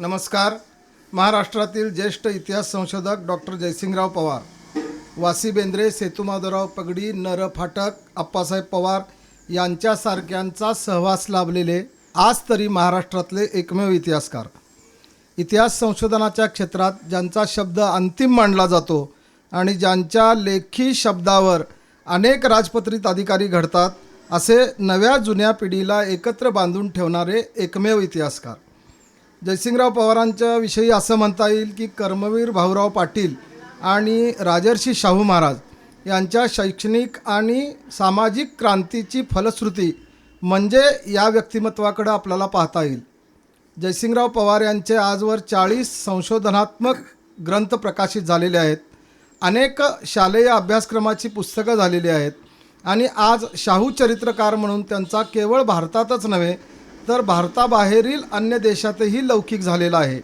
नमस्कार. महाराष्ट्रातील ज्येष्ठ इतिहास संशोधक डॉक्टर जयसिंगराव पवार वासी बेंद्रे सेतुमाधवराव पगडी नर फाटक अप्पासाहेब पवार यांच्यासारख्यांचा सहवास लाभलेले आज तरी महाराष्ट्रातले एकमेव इतिहासकार. इतिहास संशोधनाच्या क्षेत्रात ज्यांचा शब्द अंतिम मानला जातो आणि ज्यांच्या लेखी शब्दावर अनेक राजपत्रित अधिकारी घडतात असे नव्या जुन्या पिढीला एकत्र बांधून ठेवणारे एकमेव इतिहासकार. जयसिंगराव पवारांच्या विषयी असं म्हणता येईल की कर्मवीर भाऊराव पाटील आणि राजर्षी शाहू महाराज यांच्या शैक्षणिक आणि सामाजिक क्रांतीची फलश्रुती म्हणजे या व्यक्तिमत्वाकडं आपल्याला पाहता येईल. जयसिंगराव पवार यांचे आजवर चाळीस संशोधनात्मक ग्रंथ प्रकाशित झालेले आहेत. अनेक शालेय अभ्यासक्रमाची पुस्तकं झालेली आहेत. आणि आज शाहू चरित्रकार म्हणून त्यांचा केवळ भारतातच नव्हे तर भारताबाहेरील अन्य देशातही लौकिक झालेला आहे.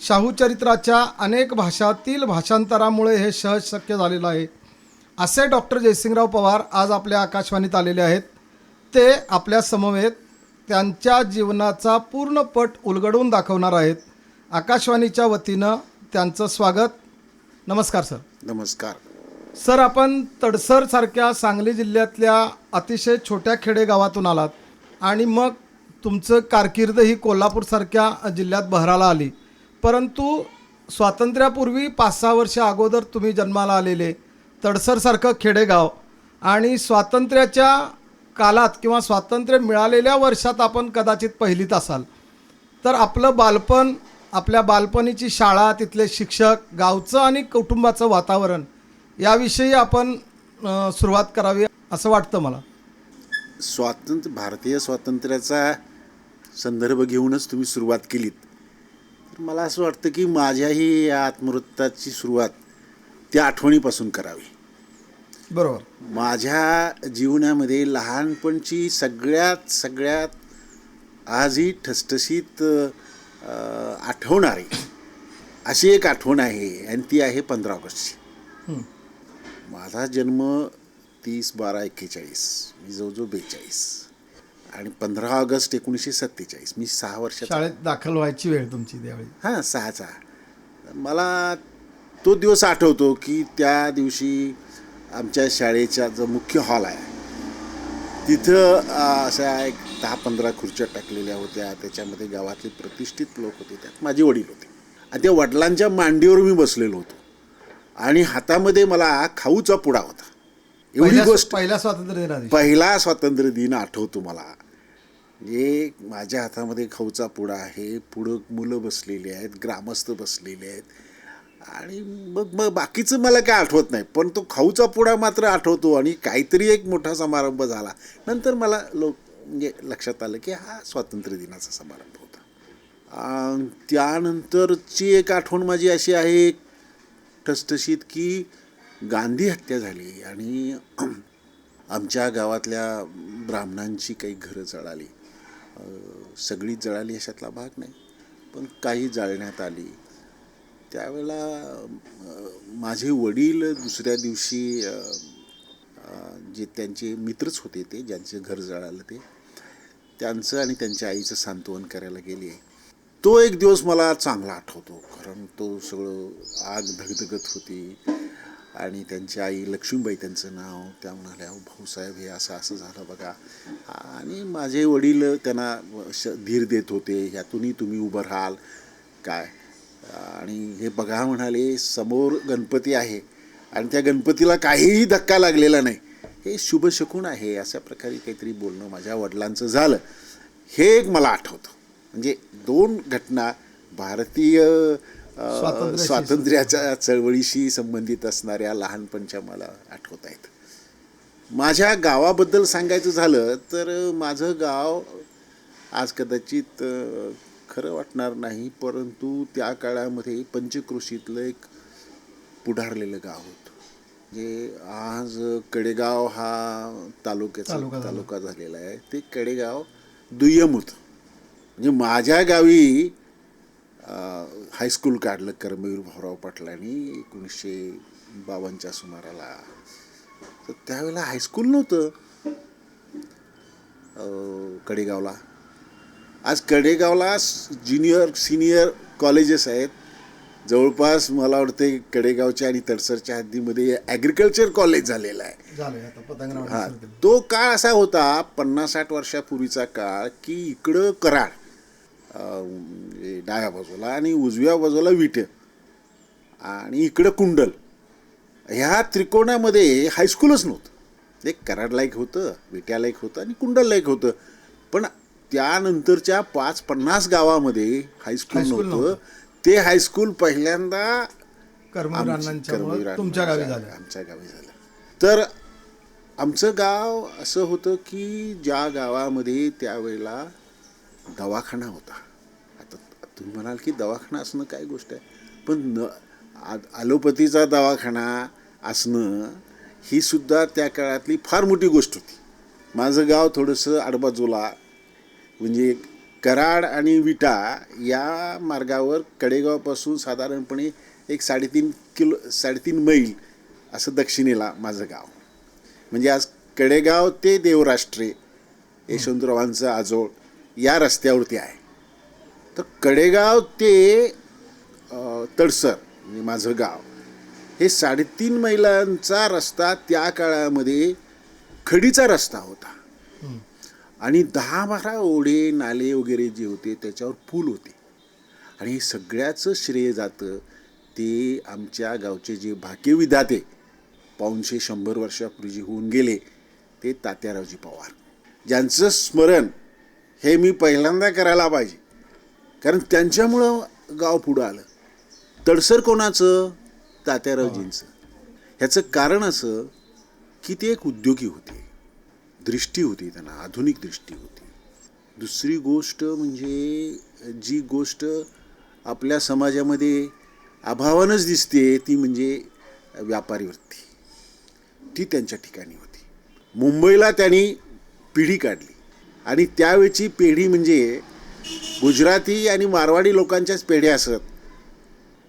शाहू चरित्राच्या अनेक भाषातील भाषांतरामुळे हे सहज शक्य झालेलं आहे. असे डॉक्टर जयसिंगराव पवार आज आपल्या आकाशवाणीत आलेले आहेत. ते आपल्या समवेत त्यांच्या जीवनाचा पूर्ण पट उलगडून दाखवणार आहेत. आकाशवाणीच्या वतीनं त्यांचं स्वागत. नमस्कार सर. नमस्कार. सर आपण तडसरसारख्या सांगली जिल्ह्यातल्या अतिशय छोट्या खेडेगावातून आलात आणि मग तुमचं कारकीर्द ही कोल्हापूरसारख्या जिल्ह्यात बहराला आली. परंतु स्वातंत्र्यापूर्वी पाच सहा वर्ष अगोदर तुम्ही जन्माला आलेले तडसरसारखं खेडेगाव आणि स्वातंत्र्याच्या काळात किंवा स्वातंत्र्य मिळालेल्या वर्षात आपण कदाचित पहिलीत असाल. तर आपलं बालपण आपल्या बालपणीची शाळा तिथले शिक्षक गावचं आणि कुटुंबाचं वातावरण याविषयी आपण सुरुवात करावी असं वाटतं मला. स्वातंत्र्य भारतीय स्वातंत्र्याचा संदर्भ घेऊनच तुम्ही सुरुवात केलीत. तर मला असं वाटतं की माझ्याही या आत्मवृत्ताची सुरुवात त्या आठवणीपासून करावी. बरोबर. माझ्या जीवनामध्ये लहानपणची सगळ्यात सगळ्यात आजही ठसठशीत आठवणारी अशी एक आठवण आहे आणि ती आहे पंधरा ऑगस्टची. माझा जन्म तीस बारा एक्केचाळीस मी जवळजवळ बेचाळीस. आणि पंधरा ऑगस्ट एकोणीसशे सत्तेचाळीस. मी सहा वर्षाचा शाळेत दाखल व्हायची वेळ तुमची त्यावेळी. हां सहाचा. मला तो दिवस आठवतो की त्या दिवशी आमच्या शाळेचा जो मुख्य हॉल आहे तिथं अशा एक दहा पंधरा खुर्च्या टाकलेल्या होत्या. त्याच्यामध्ये गावातले प्रतिष्ठित लोक होते. त्यात माझे वडील होते. आणि त्या वडिलांच्या मांडीवर मी बसलेलो होतो. आणि हातामध्ये मला खाऊचा पुडा होता. एवढी गोष्ट पहिल्या स्वातंत्र्य दिना. पहिला स्वातंत्र्य दिन आठवतो मला. म्हणजे माझ्या हातामध्ये खाऊचा पुडा आहे. पुढं मुलं बसलेली आहेत ग्रामस्थ बसलेले आहेत. आणि मग मग बाकीचं मला काय आठवत नाही. पण तो खाऊचा पुडा मात्र आठवतो आणि काहीतरी एक मोठा समारंभ झाला. नंतर मला लोक म्हणजे लक्षात आलं की हा स्वातंत्र्य दिनाचा समारंभ होता. त्यानंतरची एक आठवण माझी अशी आहे ठसठशीत की गांधी हत्या झाली आणि आमच्या गावातल्या ब्राह्मणांची काही घरं चढाली. सगळी सगळीच जळाली अशातला भाग नाही. पण काही जाळण्यात आली. त्यावेळेला माझे वडील दुसऱ्या दिवशी जे त्यांचे मित्रच होते ते ज्यांचे घर जळालं ते त्यांचं आणि त्यांच्या आईचं सांत्वन करायला गेले. तो एक दिवस मला चांगला आठवतो. कारण तो सगळं आग धगधगत होती. आणि त्यांची आई लक्ष्मीबाई त्यांचं नाव त्या म्हणाल्या "अहो, भाऊसाहेब हे असं असं झालं बघा. आणि माझे वडील त्यांना श धीर देत होते ह्यातूनही तुम्ही उभं राहाल. काय? आणि हे बघा म्हणाले समोर गणपती आहे आणि त्या गणपतीला काहीही धक्का लागलेला नाही. हे शुभशकून आहे अशा प्रकारे काहीतरी बोलणं माझ्या वडिलांचं झालं. हे एक मला आठवतं. म्हणजे दोन घटना भारतीय स्वातंत्र्याच्या चळवळीशी संबंधित असणाऱ्या लहानपणच्या मला आठवत आहेत. माझ्या गावाबद्दल सांगायचं झालं तर माझं गाव आज कदाचित खरं वाटणार नाही परंतु त्या काळामध्ये पंचक्रोशीतलं एक पुढारलेलं गाव होतं. म्हणजे आज कडेगाव हा तालुक्याचा. तालुका झालेला आहे. ते कडेगाव दुय्यम होतं. म्हणजे माझ्या गावी हायस्कूल काढलं कर्मवीर भाऊराव पाटलांनी एकोणीसशे बावनच्या सुमाराला. तर त्यावेळेला हायस्कूल नव्हतं. कडेगावला. आज कडेगावला ज्युनियर सिनियर कॉलेजेस आहेत. जवळपास मला वाटते कडेगावच्या आणि तडसरच्या हद्दीमध्ये ॲग्रिकल्चर कॉलेज झालेलं आहे. हा तो काळ असा होता पन्नास साठ वर्षापूर्वीचा काळ की इकडं कराड डाव्या बाजूला आणि उजव्या बाजूला विटे आणि इकडं कुंडल. ह्या त्रिकोणामध्ये हायस्कूलच नव्हतं. एक कराडला एक होतं विट्याला एक होतं आणि कुंडलला एक होतं. पण त्यानंतरच्या पाच पन्नास गावामध्ये हायस्कूल नव्हतं. ते हायस्कूल पहिल्यांदा तुमच्या गावी झालं. आमच्या गावी झालं. तर आमचं गाव असं होतं की ज्या गावामध्ये त्यावेळेला दवाखाना होता. तुम्ही म्हणाल की दवाखाना असणं काय गोष्ट आहे? पण न आ- ॲलोपॅथीचा दवाखाना असणं ही सुद्धा त्या काळातली फार मोठी गोष्ट होती. माझं गाव थोडंसं आडबाजूला म्हणजे कराड आणि विटा या मार्गावर कडेगावपासून साधारणपणे एक साडेतीन किलो साडेतीन मैल असं दक्षिणेला माझं गाव. म्हणजे आज कडेगाव ते देवराष्ट्रे यशवंतरावांचं आजोळ या रस्त्यावरती आहे. तर कडेगाव ते तडसर म्हणजे माझं गाव हे साडेतीन मैलांचा रस्ता त्या काळामध्ये खडीचा रस्ता होता. आणि दहा बारा ओढे नाले वगैरे जे होते त्याच्यावर पूल होते. आणि हे सगळ्याचं श्रेय जातं ते आमच्या गावचे जे भाग्यविधाते पाऊनशे शंभर वर्षापूर्वी जे होऊन गेले ते तात्यारावजी पवार. ज्यांचं स्मरण हे मी पहिल्यांदा करायला पाहिजे. कारण त्यांच्यामुळं गाव पुढं आलं. तडसर कोणाचं? तात्यारावजींचं ह्याचं कारण असं की ते एक उद्योगी होते. दृष्टी होती त्यांना आधुनिक दृष्टी होती. दुसरी गोष्ट म्हणजे जी गोष्ट आपल्या समाजामध्ये अभावानंच दिसते ती म्हणजे व्यापारी वृत्ती ती त्यांच्या ठिकाणी होती. मुंबईला त्यांनी पिढी काढली. आणि त्यावेळची पिढी म्हणजे गुजराती आणि मारवाडी लोकांच्याच पेढ्या असत.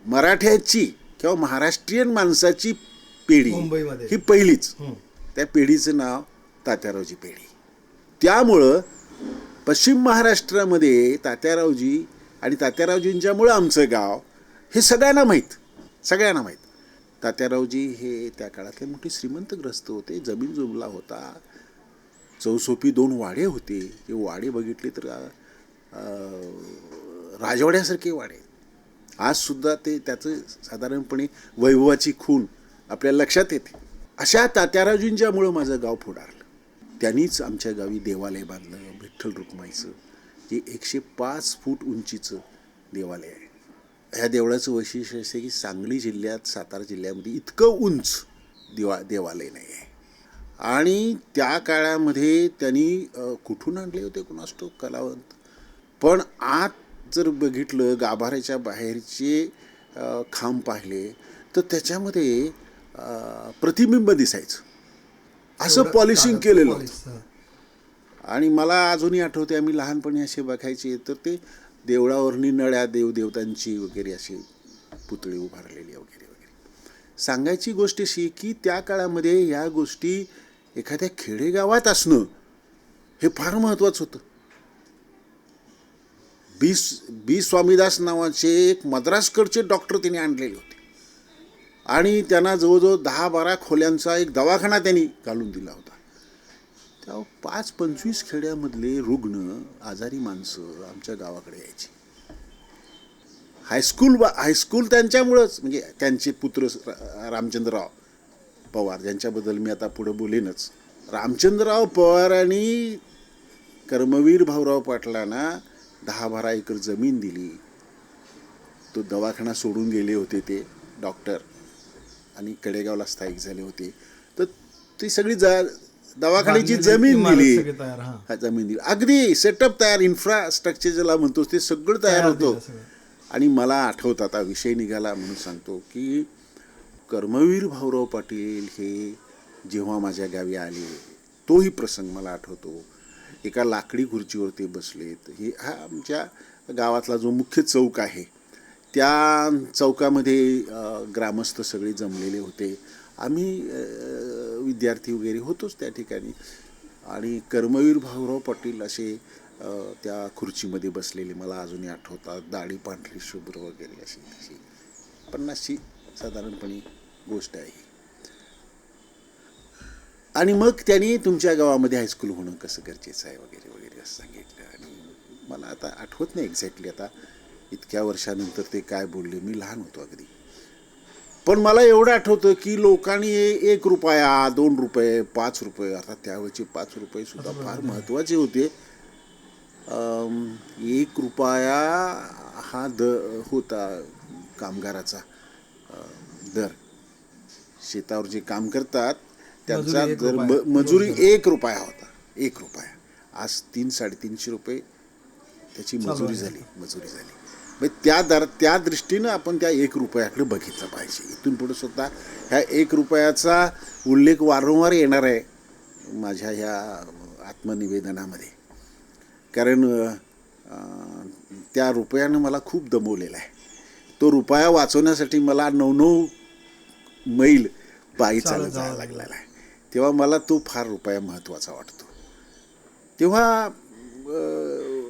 मराठ्याची किंवा महाराष्ट्रीयन माणसाची पिढी. ही पहिलीच. त्या पिढीचं नाव तात्यारावजी पेढी. त्यामुळं पश्चिम महाराष्ट्रामध्ये तात्यारावजी आणि तात्यारावजींच्यामुळं आमचं गाव हे सगळ्यांना माहीत. सगळ्यांना माहीत. तात्यारावजी हे त्या काळातले मोठे श्रीमंतग्रस्त होते. जमीन जुमला होता. चौसोपी दोन वाडे होते. ते वाडे बघितले तर राजवाड्यासारखे वाडे आजसुद्धा ते त्याचं साधारणपणे वैभवाची खूण आपल्या लक्षात येते. अशा तात्याराजूंच्यामुळं माझं गाव फुडारलं. त्यांनीच आमच्या गावी देवालय बांधलं विठ्ठल रुक्माईचं जे एकशे पाच फूट उंचीचं देवालय आहे. ह्या देवळाचं वैशिष्ट्य असे की सांगली जिल्ह्यात सातारा जिल्ह्यामध्ये इतकं उंच देवा देवालय नाही आहे. आणि त्या काळामध्ये त्यांनी कुठून आणले होते कुणास कलावंत? पण आत जर बघितलं गाभाऱ्याच्या बाहेरचे खांब पाहिले तर त्याच्यामध्ये प्रतिबिंब दिसायचं. असं पॉलिशिंग केलेलं होतं. आणि मला अजूनही आठवते आम्ही लहानपणी असे बघायचे तर ते देवळावरनी नळ्या देवदेवतांची वगैरे अशी पुतळी उभारलेली वगैरे वगैरे. सांगायची गोष्ट अशी की त्या काळामध्ये ह्या गोष्टी एखाद्या खेडेगावात असणं हे फार महत्त्वाचं होतं. बी बी स्वामीदास नावाचे एक मद्रासकडचे डॉक्टर त्यांनी आणलेले होते. आणि त्यांना जवळजवळ दहा बारा खोल्यांचा एक दवाखाना त्यांनी घालून दिला होता. त्या पाच पंचवीस खेड्यामधले रुग्ण आजारी माणसं आमच्या गावाकडे यायची. हायस्कूल बा हायस्कूल त्यांच्यामुळंच म्हणजे त्यांचे पुत्र रा- रामचंद्रराव पवार ज्यांच्याबद्दल मी आता पुढं बोलेनच. रामचंद्रराव पवारांनी कर्मवीर भाऊराव पाटलांना दहा बारा एकर जमीन दिली. तो दवाखाना सोडून गेले होते ते डॉक्टर आणि कडेगावला स्थायिक झाले होते. तर ती सगळी जा दवाखान्याची जमीन दिली. हां. जमीन दिली. अगदी सेटअप तयार इन्फ्रास्ट्रक्चर ज्याला म्हणतो ते सगळं तयार होतं. आणि मला आठवतं आता विषय निघाला म्हणून सांगतो की कर्मवीर भाऊराव पाटील हे जेव्हा माझ्या गावी आले तोही प्रसंग मला आठवतो. एका लाकडी खुर्चीवरती बसलेत हे हा आमच्या गावातला जो मुख्य चौक आहे त्या चौकामध्ये ग्रामस्थ सगळे जमलेले होते. आम्ही विद्यार्थी वगैरे होतोच त्या ठिकाणी. आणि कर्मवीर भाऊराव पाटील असे त्या खुर्चीमध्ये बसलेले. मला अजूनही आठवतात दाढी पांढरी शुभ्र वगैरे अशी तशी पन्नासची साधारणपणे गोष्ट आहे आणि मग त्यांनी तुमच्या गावामध्ये हायस्कूल होणं कसं गरजेचं आहे वगैरे वगैरे असं सांगितलं. आणि मला आता आठवत नाही एक्झॅक्टली आता इतक्या वर्षानंतर ते काय बोलले मी लहान होतो अगदी. पण मला एवढं आठवतं की लोकांनी एक रुपया दोन रुपये पाच रुपये आता त्यावेळेचे पाच रुपये सुद्धा फार महत्त्वाचे होते. एक रुपया हा द होता कामगाराचा दर. शेतावर जे काम करतात त्यांचा मजुरी एक दर मजुरी एक रुपया होता. एक रुपया. आज तीन साडेतीनशे रुपये त्याची मजुरी. झाली मजुरी झाली. मग त्या दर त्या दृष्टीनं आपण त्या एक रुपयाकडे बघितलं पाहिजे. इथून पुढे सुद्धा ह्या एक रुपयाचा उल्लेख वारंवार येणार आहे माझ्या ह्या आत्मनिवेदनामध्ये. कारण त्या रुपयानं मला खूप दमवलेला आहे. तो रुपया वाचवण्यासाठी मला नऊ नऊ मैल पायी चालत जायला लागलेला आहे. तेव्हा मला तो फार रुपया महत्त्वाचा वाटतो. तेव्हा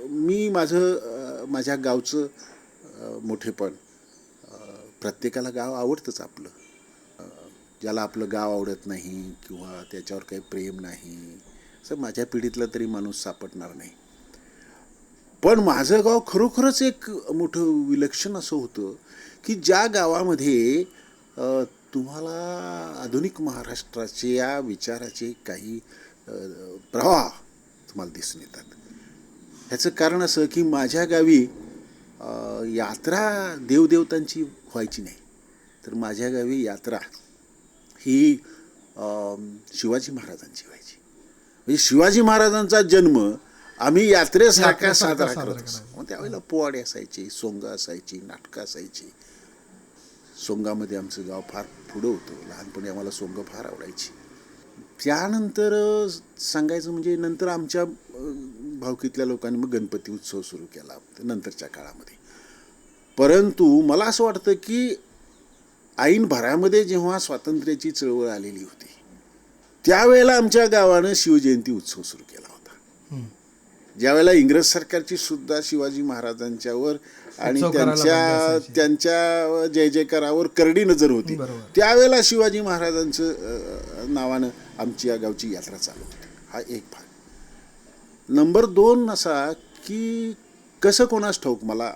मी माझं माझ्या गावचं मोठेपण प्रत्येकाला गाव आवडतंच आपलं. ज्याला आपलं गाव आवडत नाही किंवा त्याच्यावर काही प्रेम नाही असं माझ्या पिढीतला तरी माणूस सापडणार नाही. पण माझं गाव खरोखरच एक मोठं विलक्षण असं होतं की ज्या गावामध्ये तुम्हाला आधुनिक महाराष्ट्राचे या विचाराचे काही प्रवाह तुम्हाला दिसून येतात. ह्याचं कारण असं की माझ्या गावी यात्रा देवदेवतांची व्हायची नाही. तर माझ्या गावी यात्रा ही शिवाजी महाराजांची व्हायची. म्हणजे शिवाजी महाराजांचा जन्म आम्ही यात्रेसारखा साजरा करत असतो. मग त्यावेळेला पोवाडे असायचे सोंग असायची नाटकं असायची. सोंगामध्ये आमचं गाव फार पुढं होतं. लहानपणी आम्हाला सोंग फार आवडायची. त्यानंतर सांगायचं म्हणजे नंतर आमच्या भावकीतल्या लोकांनी मग गणपती उत्सव सुरू केला नंतरच्या काळामध्ये. परंतु मला असं वाटतं की ऐन भरामध्ये जेव्हा स्वातंत्र्याची चळवळ आलेली होती त्यावेळेला आमच्या गावानं शिवजयंती उत्सव सुरू केला होता. ज्यावेळेला इंग्रज सरकारची सुद्धा शिवाजी महाराजांच्यावर आणि त्यांच्या. त्यांच्या जय जयकारावर करडी नजर होती. त्यावेळेला शिवाजी महाराजांचं नावानं आमची या गावची यात्रा चालू होती हा एक भाग नंबर दोन असा की कसं कोणास ठाऊक मला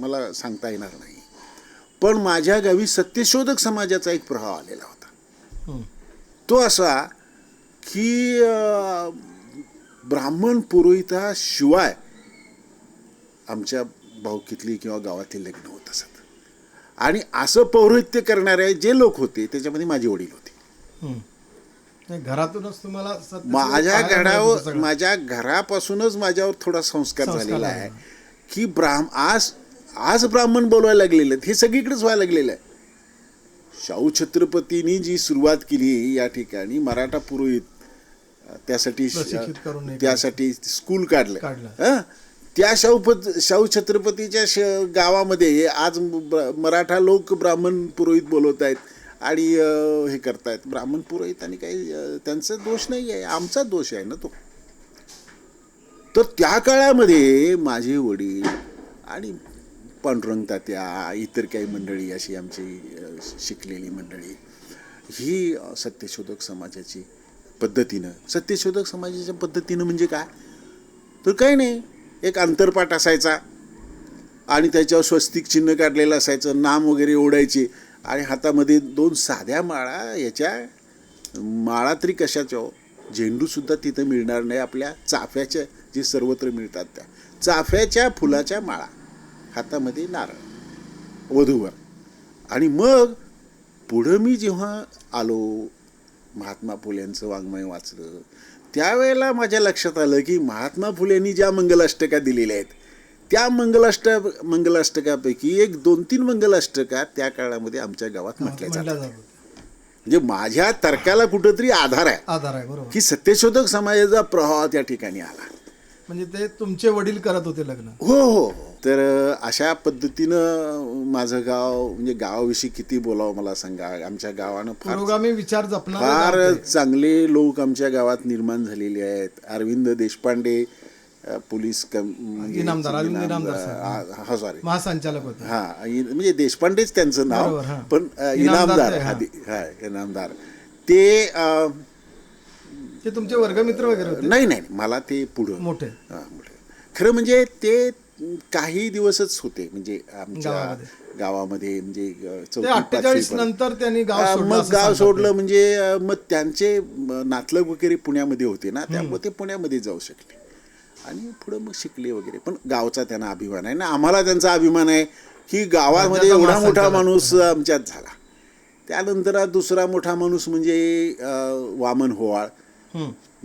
मला सांगता येणार नाही पण माझ्या गावी सत्यशोधक समाजाचा एक प्रभाव आलेला होता. तो असा की ब्राह्मण पुरोहिताशिवाय आमच्या भाऊकीतली किंवा गावातली लग्न होत असत. आणि असं पौरोहित्य करणारे जे लोक होते त्याच्यामध्ये माझे वडील होते. घरातूनच तुम्हाला माझ्या घरावर. माझ्या घरापासूनच माझ्यावर थोडा संस्कार झालेला आहे. की ब्राह्म आज आज ब्राह्मण बोलवायला लागलेले आहेत. हे सगळीकडेच व्हायला लागलेलं आहे. शाहू छत्रपतींनी जी सुरुवात केली या ठिकाणी मराठा पुरोहित त्यासाठी त्यासाठी स्कूल काढलं. हं? त्या शाहू पत- शाहू छत्रपतीच्या श- गावामध्ये आज मराठा लोक ब्राह्मण पुरोहित बोलवत आहेत आणि हे करतायत. ब्राह्मण पुरोहित आणि काही त्यांचा दोष नाही आहे. आमचा दोष आहे ना तो. तर त्या काळामध्ये माझे वडील आणि पांडुरंग तात्या इतर काही मंडळी अशी आमची शिकलेली मंडळी ही सत्यशोधक समाजाची पद्धतीनं. सत्यशोधक समाजाच्या पद्धतीनं म्हणजे काय? तर काही नाही. एक अंतरपाठ असायचा. आणि त्याच्यावर स्वस्तिक चिन्ह काढलेलं असायचं. नाम वगैरे ओढायचे. आणि हातामध्ये दोन साध्या माळा याच्या माळा तरी कशाच्या हो? झेंडूसुद्धा तिथं मिळणार नाही. आपल्या चाफ्याच्या जे सर्वत्र मिळतात त्या. चाफ्याच्या फुलाच्या माळा. हातामध्ये नारळ. वधूवर. आणि मग पुढं मी जेव्हा आलो महात्मा फुल्यांचं वाङ्मय वाचलं. त्यावेळेला माझ्या लक्षात आलं की महात्मा फुलेंनी ज्या मंगलाष्टका दिलेल्या आहेत त्या मंगलाष्ट मंगलाष्टकापैकी एक दोन तीन मंगलाष्टका त्या काळामध्ये आमच्या गावात म्हटल्या म्हटलं जातात. म्हणजे माझ्या तर्काला कुठंतरी आधार आहे. आधार आहे बरोबर. की सत्यशोधक समाजाचा प्रभाव त्या ठिकाणी आला. म्हणजे ते तुमचे वडील करत होते लग्न. हो हो हो. तर अशा पद्धतीनं माझं गाव म्हणजे गावाविषयी किती बोलावं मला सांगा. आमच्या गावानं फार विचार जपणार फार चांगले लोक आमच्या गावात निर्माण झालेले आहेत. अरविंद देशपांडे पोलीस कम हा सॉरी महासंचालक हा म्हणजे देशपांडेच त्यांचं नाव. पण इनामदार इनामदार ते, हा. इनामदार तुमचे वर्गमित्र वगैरे नाही नाही मला ते पुढं. मोठे. हा, मोठे. खरं म्हणजे ते काही दिवसच होते म्हणजे आमच्या गावामध्ये. म्हणजे चौथी अठ्ठेचाळीस. नंतर त्यांनी गाव मग गाव सोडलं. म्हणजे मग त्यांचे नातलग वगैरे पुण्यामध्ये होते ना त्यामुळे ते पुण्यामध्ये जाऊ शकले आणि पुढं मग शिकले वगैरे पण गावचा त्यांना अभिमान आहे ना आम्हाला त्यांचा अभिमान आहे की गावामध्ये एवढा मोठा. माणूस आमच्यात झाला त्यानंतर दुसरा मोठा माणूस म्हणजे वामन होवाळ.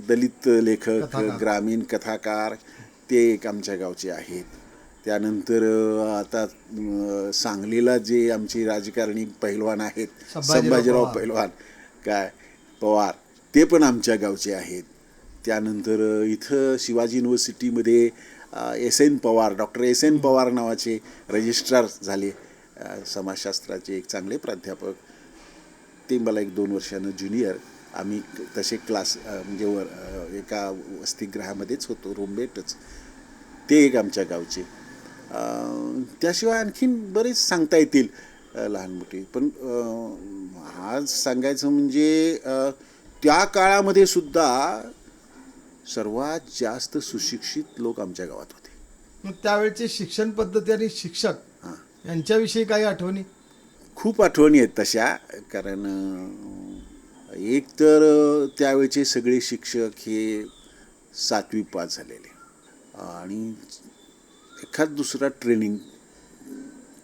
दलित लेखक. ग्रामीण कथाकार ते एक आमच्या गावचे आहेत त्यानंतर आता सांगलीला जे आमचे राजकारणी पैलवान आहेत संभाजीराव. पैलवान काय पवार ते पण आमच्या गावचे आहेत. त्यानंतर इथं Shivaji युनिव्हर्सिटीमध्ये S N Pawar doctor S N Pawar नावाचे रजिस्ट्रार झाले समाजशास्त्राचे एक चांगले प्राध्यापक. ते मला एक दोन वर्षानं ज्युनियर. आम्ही तसे क्लास म्हणजे वर एका वसतिगृहामध्येच होतो रूममेटच. ते एक आमच्या गावचे. त्याशिवाय आणखीन बरेच सांगता येतील लहान मोठी पण आज सांगायचं म्हणजे त्या काळामध्ये सुद्धा सर्वात जास्त सुशिक्षित लोक आमच्या गावात होते. मग त्यावेळची शिक्षण पद्धती आणि शिक्षक हां. यांच्याविषयी काही आठवणी? खूप आठवणी आहेत तशा कारण एक तर त्यावेळचे सगळे शिक्षक हे सातवी पास झालेले. आणि एखाद दुसरा ट्रेनिंग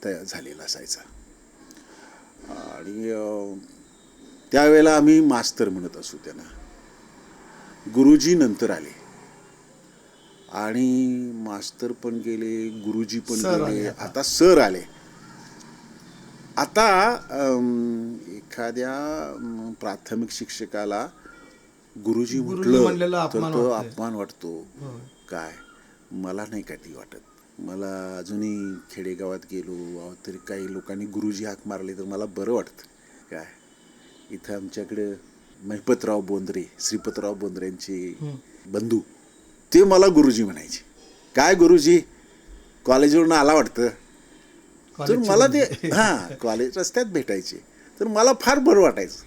तयार झालेला असायचा. आणि त्यावेळेला आम्ही मास्तर म्हणत असू त्यांना. गुरुजी नंतर आले. आणि मास्तर पण गेले गुरुजी पण गेले आता. सर आले. आता एखाद्या प्राथमिक शिक्षकाला गुरुजी म्हटलं तर अपमान तो. अपमान वाटतो. काय? मला नाही का ती वाटत? मला अजूनही खेडेगावात गेलो तरी काही लोकांनी गुरुजी हाक मारले तर मला बरं वाटतं. काय? इथं आमच्याकडे महिपतराव बोंद्रे श्रीपतराव बोंद्रेंचे बंधू ते मला गुरुजी म्हणायचे. काय गुरुजी? कॉलेजवरून आला वाटतं? तर मला ते. हां कॉलेज रस्त्यात भेटायचे. तर मला फार बरं वाटायचं.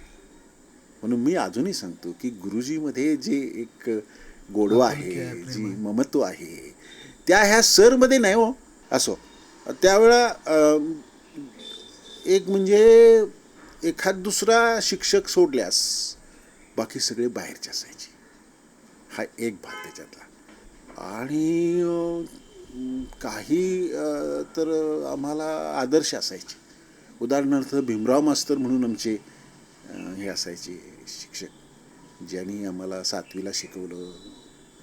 म्हणून मी अजूनही सांगतो की गुरुजीमध्ये जे एक गोडवा आहे, जी. ममत्व आहे त्या ह्या सरमध्ये नाही हो असो. त्यावेळा एक म्हणजे एखाद दुसरा शिक्षक सोडल्यास बाकी सगळे बाहेरचे असायचे. हा एक भाग त्याच्यातला. आणि काही तर आम्हाला आदर्श असायचे. उदाहरणार्थ भीमराव मास्तर म्हणून आमचे हे असायचे शिक्षक ज्यांनी आम्हाला सातवीला शिकवलं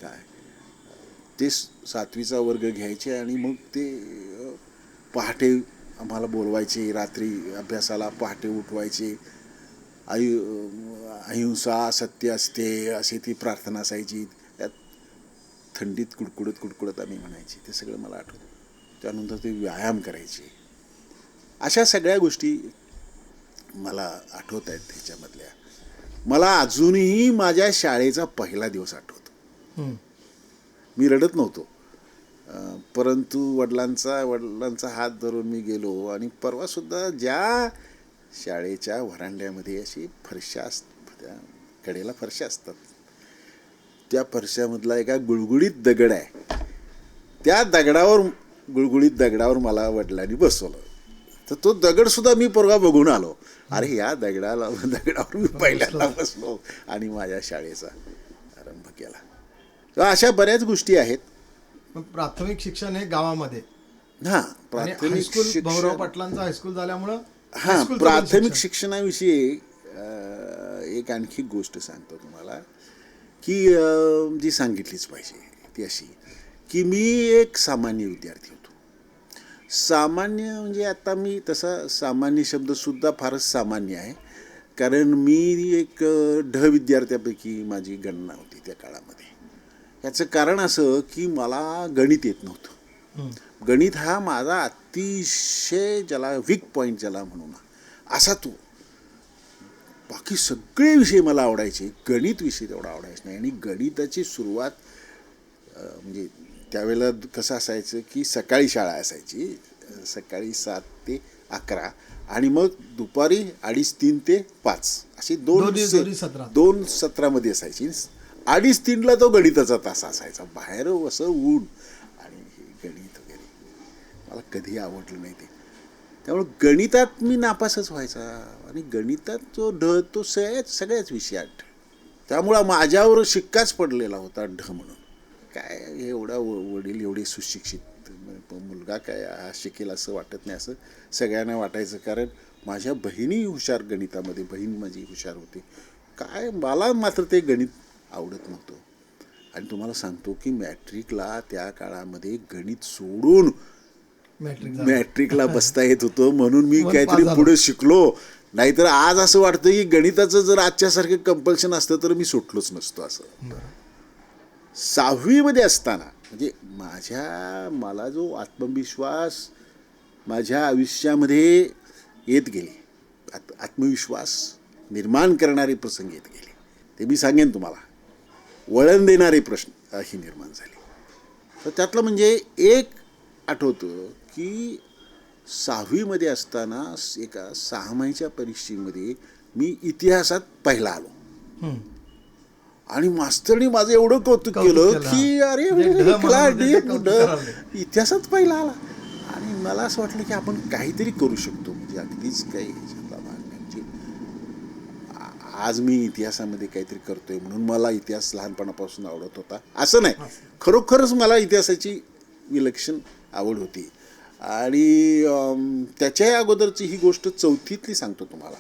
काय? ते स- सातवीचा वर्ग घ्यायचे आणि मग ते पहाटे आम्हाला बोलवायचे रात्री अभ्यासाला पहाटे उठवायचे. आयु अहिंसा सत्य असते अशी ती प्रार्थना असायची. त्यात थंडीत कुडकुडत कुडकुडत आम्ही म्हणायचे ते सगळं मला आठवतं. त्यानंतर ते व्यायाम करायचे. अशा सगळ्या गोष्टी मला आठवत आहेत त्याच्यामधल्या. मला अजूनही माझ्या शाळेचा पहिला दिवस आठवतो. मी रडत नव्हतो. परंतु वडिलांचा वडिलांचा हात धरून मी गेलो आणि परवासुद्धा ज्या शाळेच्या व्हरांड्यामध्ये अशी फरशा अस त्या कडेला फरशा असतात. त्या फरशामधला एका गुळगुळीत दगड आहे. त्या दगडावर गुळगुळीत दगडावर मला वडिलांनी बसवलं. तर तो दगडसुद्धा मी पोरगा बघून आलो. अरे या दगडाला दगडावर मी पहिल्यांदा बसलो आणि माझ्या शाळेचा आरंभ केला. अशा बऱ्याच गोष्टी आहेत. प्राथमिक शिक्षण हे गावामध्ये. हा प्राथमिक हायस्कूल भाऊराव शिक्षण पाटलांचा हायस्कूल झाल्यामुळं हा प्राथमिक शिक्षण. शिक्षणाविषयी एक आणखी गोष्ट सांगतो तुम्हाला की जी सांगितलीच पाहिजे ती अशी की मी एक सामान्य विद्यार्थी होतो. सामान्य म्हणजे आता मी तसा सामान्य शब्दसुद्धा फारच सामान्य आहे कारण मी एक ढ विद्यार्थ्यापैकी माझी गणना होती त्या काळामध्ये. याचं कारण असं की मला गणित येत नव्हतं. गणित हा माझा अतिशय ज्याला वीक पॉईंट ज्याला म्हणू ना असा तो. बाकी सगळे विषय मला आवडायचे गणित विषय तेवढा आवडायचा नाही. आणि गणिताची सुरुवात म्हणजे त्यावेळेला कसं असायचं की सकाळी शाळा असायची सकाळी सात ते अकरा आणि मग दुपारी अडीच तीन ते पाच अशी दोन. दोन सत्रामध्ये असायची. अडीच तीनला तो गणिताचा तास असायचा. बाहेर असं ऊन आणि हे गणित वगैरे. मला कधी आवडलं नाही ते. त्यामुळं गणितात मी नापासच व्हायचा आणि गणितात जो ढ तो सगळ्याच सगळ्याच विषयात त्यामुळं माझ्यावर शिक्काच पडलेला होता ढ म्हणून. काय हे एवढा व- वडील एवढे सुशिक्षित मुलगा काय हा शिकेल असं वाटत नाही असं सगळ्यांना वाटायचं. कारण माझ्या बहिणी हुशार गणितामध्ये बहीण माझी हुशार होती. काय मला मात्र ते गणित आवडत नव्हतं. आणि तुम्हाला सांगतो की मॅट्रिकला त्या काळामध्ये गणित सोडून मॅट्रिक मॅट्रिकला बसता येत होतं. म्हणून मी काहीतरी. पुढे शिकलो. नाहीतर आज असं वाटतं की गणिताचं जर आजच्यासारखं कंपल्शन असतं तर मी सुटलोच नसतो असं. सहावीमध्ये असताना म्हणजे माझ्या मला जो आत्मविश्वास माझ्या आयुष्यामध्ये येत गेले आत आत्मविश्वास निर्माण करणारे प्रसंग येत गेले. ते मी सांगेन तुम्हाला. वळण देणारे प्रश्न ही निर्माण झाले. तर त्यातलं म्हणजे एक आठवतं की सहावीमध्ये असताना एका सहामाहीच्या परीक्षेमध्ये मी इतिहासात पहिला आलो. आणि मास्तरनी माझं एवढं कौतुक केलं की. अरे म्हणजे कुठं करावं. इतिहासात पहिला आला. आणि मला असं वाटलं की आपण काहीतरी करू शकतो. म्हणजे अगदीच काही ह्याच्यातला भाग नाही म्हणजे आ- आज मी इतिहासामध्ये काहीतरी करतोय म्हणून मला इतिहास लहानपणापासून आवडत होता. असं नाही. खरोखरच मला इतिहासाची विलक्षण आवड होती. आणि त्याच्याही त्याच्या अगोदरची ही गोष्ट चौथीतली सांगतो तुम्हाला.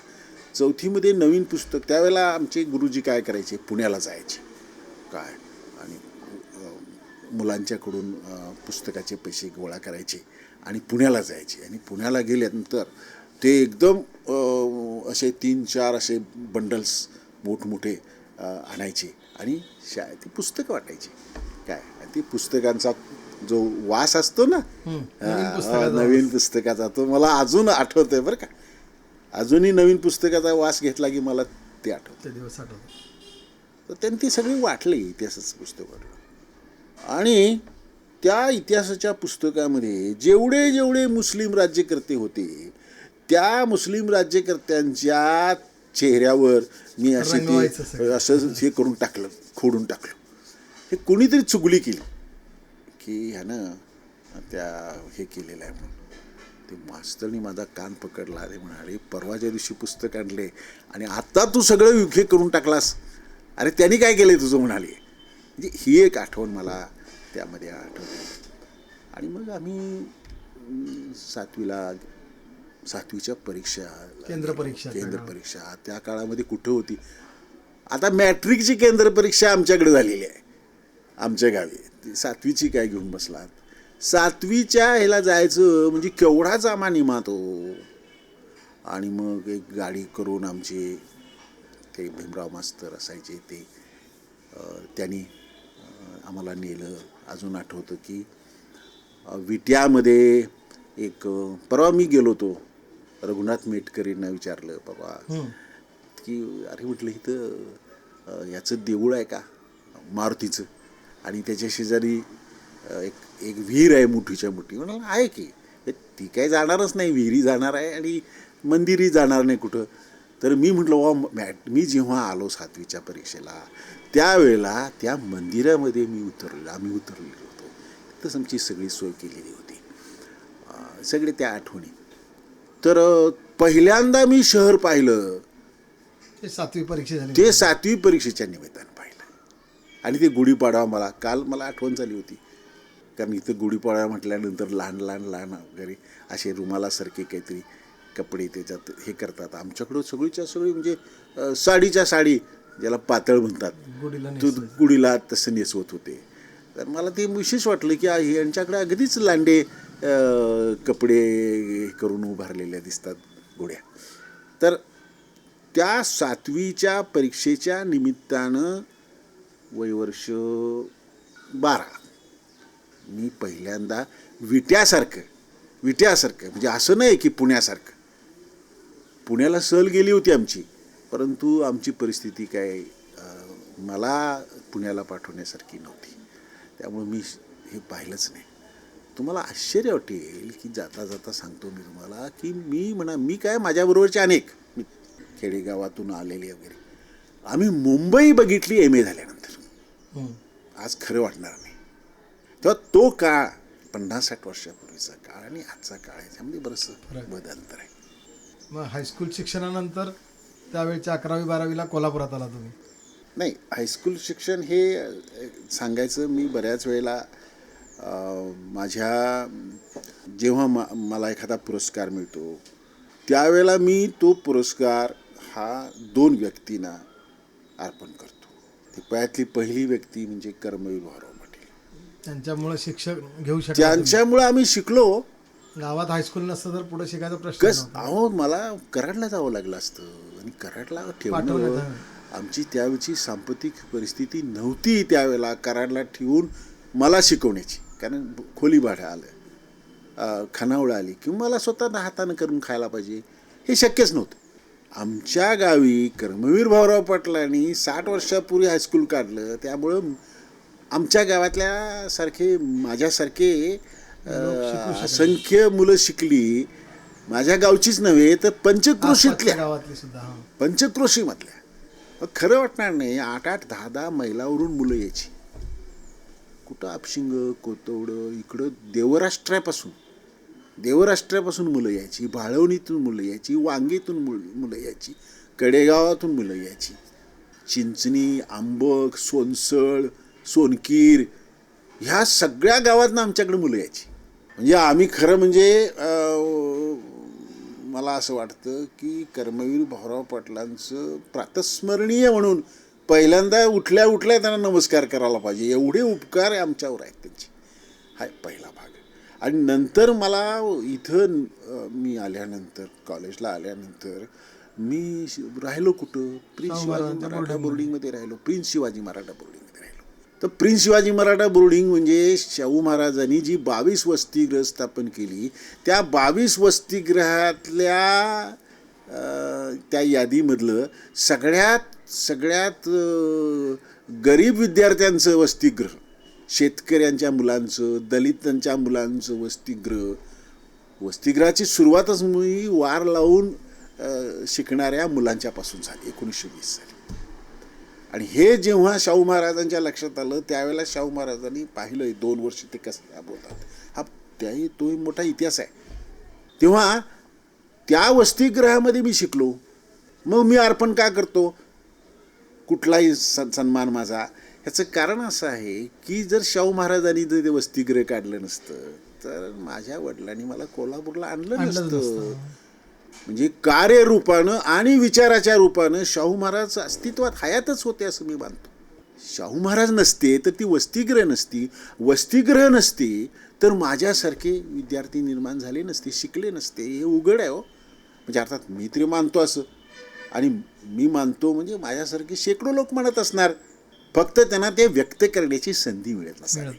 चौथीमध्ये नवीन पुस्तक त्यावेळेला आमचे गुरुजी काय करायचे? पुण्याला जायचे. काय? आणि मुलांच्याकडून पुस्तकाचे पैसे गोळा करायचे आणि पुण्याला जायचे. आणि पुण्याला गेल्यानंतर ते एकदम असे तीन चार असे बंडल्स मोठमोठे आणायचे. आणि शाळेत ती पुस्तकं वाटायची. काय? ती पुस्तकांचा जो वास असतो ना नवीन पुस्तकाचा तो मला अजून आठवतोय बरं का. अजूनही नवीन पुस्तकाचा वास घेतला की मला ते आठवतं. दिवस आठवत तर त्यांनी ती सगळी वाटली इतिहासाचं पुस्तक वाटलं. आणि त्या इतिहासाच्या पुस्तकामध्ये जेवढे जेवढे मुस्लिम राज्यकर्ते होते त्या मुस्लिम राज्यकर्त्यांच्या चेहऱ्यावर मी असे ते. असं हे करून टाकलं खोडून टाकलं. हे कोणीतरी चुगली केली. की ह्यानं त्या हे केलेलं आहे म्हणून. ते मास्तरनी माझा कान पकडला ते म्हणाले परवाच्या दिवशी पुस्तक आणले आणि आता तू सगळं हे करून टाकलास. अरे त्यांनी काय केलंय तुझं? म्हणाले. म्हणजे ही एक आठवण मला त्यामध्ये आठवते. आणि मग आम्ही सातवीला सातवीच्या परीक्षा केंद्र परीक्षा केंद्र परीक्षा त्या काळामध्ये कुठं होती? आता मॅट्रिकची केंद्र परीक्षा आमच्याकडे झालेली आहे. आमच्या गावी. ती सातवीची काय घेऊन बसलात? सातवीच्या ह्याला जायचं म्हणजे केवढा जामा निमात हो आणि मग एक गाडी करून आमचे ते भीमराव मास्तर असायचे ते त्यांनी आम्हाला नेलं. अजून आठवतं की विट्यामध्ये एक परवा मी गेलो होतो. रघुनाथ मेटकरींना विचारलं बाबा की अरे म्हटलं इथं याचं देऊळ आहे का? मारुतीचं. आणि त्याच्या शेजारी एक एक विहीर आहे मोठीच्या मोठी. म्हणाल आहे की. ती काय जाणारच नाही. विहिरी जाणार आहे आणि मंदिरही जाणार नाही कुठं. तर मी म्हटलं वा मॅट मी जेव्हा आलो सातवीच्या परीक्षेला त्यावेळेला त्या मंदिरामध्ये मी उतरलो आम्ही उतरलेलो होतो. तिथंच आमची सगळी सोय केलेली होती. सगळे त्या आठवणी. तर पहिल्यांदा मी शहर पाहिलं. ते सातवी परीक्षा झाली ते सातवी परीक्षेच्या निमित्तानं पाहिलं. आणि ते गुढीपाडवा मला काल मला आठवण झाली होती. कारण इथं गुढीपाडवा म्हटल्यानंतर लहान लहान लहान वगैरे असे रुमालासारखे काहीतरी कपडे त्याच्यात हे करतात. आमच्याकडं सगळीच्या सगळी म्हणजे साडीच्या साडी ज्याला पातळ म्हणतात. तो. गुढीला तसं नेसवत होते. तर मला ते विशेष वाटलं की यांच्याकडे अगदीच लांडे कपडे हे करून उभारलेल्या दिसतात घोड्या. तर त्या सातवीच्या परीक्षेच्या निमित्तानं वयवर्ष बारा. मी पहिल्यांदा विट्यासारखं विट्यासारखं म्हणजे असं नाही की पुण्यासारखं. पुण्याला सहल गेली होती आमची परंतु आमची परिस्थिती काय मला पुण्याला पाठवण्यासारखी नव्हती. त्यामुळे मी हे पाहिलंच नाही. तुम्हाला आश्चर्य वाटेल की जाता जाता सांगतो मी तुम्हाला की मी म्हणा मी काय माझ्याबरोबरचे अनेक मी खेडेगावातून आलेले वगैरे. आम्ही मुंबई बघितली एम ए झाल्यानंतर. आज खरं वाटणार नाही. तेव्हा तो काळ पन्नास साठ वर्षापूर्वीचा काळ आणि आजचा काळ याच्यामध्ये फरक. बदलतर आहे मग हायस्कूल शिक्षणानंतर त्यावेळच्या अकरावी बारावीला कोल्हापुरात आला तुम्ही? नाही हायस्कूल शिक्षण हे सांगायचं मी बऱ्याच वेळेला माझ्या जेव्हा मा मला एखादा पुरस्कार मिळतो त्यावेळेला मी तो पुरस्कार हा दोन व्यक्तींना अर्पण करतो. ती पयातली पहिली व्यक्ती म्हणजे कर्मवीर भाऊराव पाटील. त्यांच्यामुळे शिक्षक घेऊ शकता. त्यांच्यामुळं आम्ही शिकलो. गावात हायस्कूल नसतं तर पुढे शिकायचा प्रश्न. अहो मला कराडला जावं लागलं असतं आणि कराडला पाठवण्यात आमची त्यावेळची सांपत्तिक परिस्थिती नव्हती त्यावेळेला कराडला ठेवून मला शिकवण्याची. कारण खोली भाडं आलं खानावळ आली किंवा मला स्वतः हातानं करून खायला पाहिजे. हे शक्यच नव्हतं. आमच्या गावी कर्मवीर भाऊराव पाटलांनी साठ वर्षापूर्वी हायस्कूल काढलं. त्यामुळं आमच्या गावातल्या सारखे माझ्यासारखे असंख्य मुलं शिकली. माझ्या गावचीच नव्हे तर पंचक्रोशीतल्या. पंचक्रोशीमधल्या. मग खरं वाटणार नाही आठ आठ दहा दहा मैलावरून मुलं यायची. कुठं आपशिंग कोतवडं इकडं देवराष्ट्रापासून. देवराष्ट्रापासून मुलं यायची भाळवणीतून मुलं यायची वांगीतून मुल मुलं यायची कडेगावातून मुलं यायची. चिंचणी आंबक सोनसळ सोनकीर ह्या सगळ्या गावातनं आमच्याकडे मुलं यायची. म्हणजे आम्ही खरं म्हणजे मला असं वाटतं की कर्मवीर भाऊराव पाटलांचं प्रातस्मरणीय म्हणून पहिल्यांदा उठल्या उठल्या त्यांना नमस्कार करायला पाहिजे. एवढे उपकार आमच्यावर आहेत त्यांचे. हा पहिला भाग. आणि नंतर मला इथं मी आल्यानंतर कॉलेजला आल्यानंतर मी राहिलो कुठं? प्रिन्स शिवाजी मराठा बोर्डिंगमध्ये राहिलो. प्रिन्स शिवाजी मराठा बोर्डिंगमध्ये राहिलो. तर प्रिन्स शिवाजी मराठा बोर्डिंग म्हणजे शाहू महाराजांनी जी बावीस वसतिगृह स्थापन केली त्या बावीस वसतिगृहातल्या त्या यादीमधलं सगळ्यात सगळ्यात गरीब विद्यार्थ्यांचं वसतिगृह शेतकऱ्यांच्या मुलांचं दलितांच्या मुलांचं वसतिगृह वसतिगृहाची सुरुवातच मी वार लावून शिकणाऱ्या मुलांच्यापासून झाली एकोणीसशे वीस साली. आणि हे जेव्हा शाहू महाराजांच्या लक्षात आलं त्यावेळेला शाहू महाराजांनी पाहिलं दोन वर्ष ते कसं राबवतात हा त्याही तोही मोठा इतिहास आहे. तेव्हा त्या वसतिगृहामध्ये मी शिकलो. मग मी अर्पण का करतो? कुठलाही सन सन्मान माझा. ह्याचं कारण असं आहे की जर शाहू महाराजांनी जर ते वसतिगृह काढलं नसतं तर माझ्या वडिलांनी मला कोल्हापूरला आणलं नसतं. म्हणजे कार्यरूपानं आणि विचाराच्या रूपानं शाहू महाराज अस्तित्वात हयातच होते असं मी मानतो. शाहू महाराज नसते तर ती वसतिगृह नसती. वसतिगृह नसती तर माझ्यासारखे विद्यार्थी निर्माण झाले नसते शिकले नसते. हे उघड आहे हो. म्हणजे अर्थात मी तरी मानतो असं. आणि मी मानतो म्हणजे माझ्यासारखे शेकडो लोक म्हणत असणार. फक्त त्यांना ते व्यक्त करण्याची संधी मिळत असणार